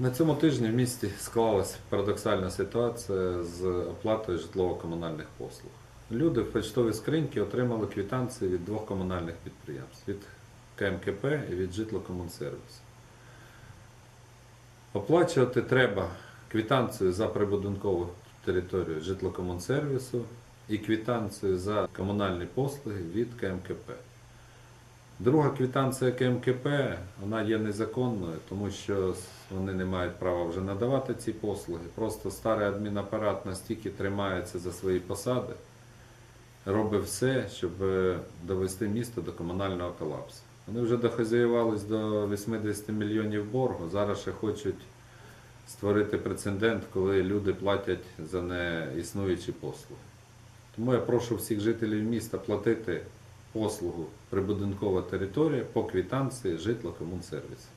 На цьому тижні в місті склалася парадоксальна ситуація з оплатою житлово-комунальних послуг. Люди в почтовій скриньки отримали квитанції від двох комунальних підприємств від КМКП і від Житлокомунсервісу. Оплачувати треба квитанцію за прибудинкову територію житлокомунсервісу і квитанцію за комунальні послуги від КМКП. Друга квитанція КМКП вона є незаконною, тому що вони не мають права вже надавати ці послуги. Просто старий адмінапарат настільки тримається за свої посади, робить все, щоб е, довести місто до комунального колапсу. Вони вже дохазяювались до 80 мільйонів боргу. Зараз ще хочуть створити прецедент, коли люди платять за неіснуючі послуги. Тому я прошу всіх жителів міста платити послугу прибудинкова територія по квітанції житло-комунсервісу.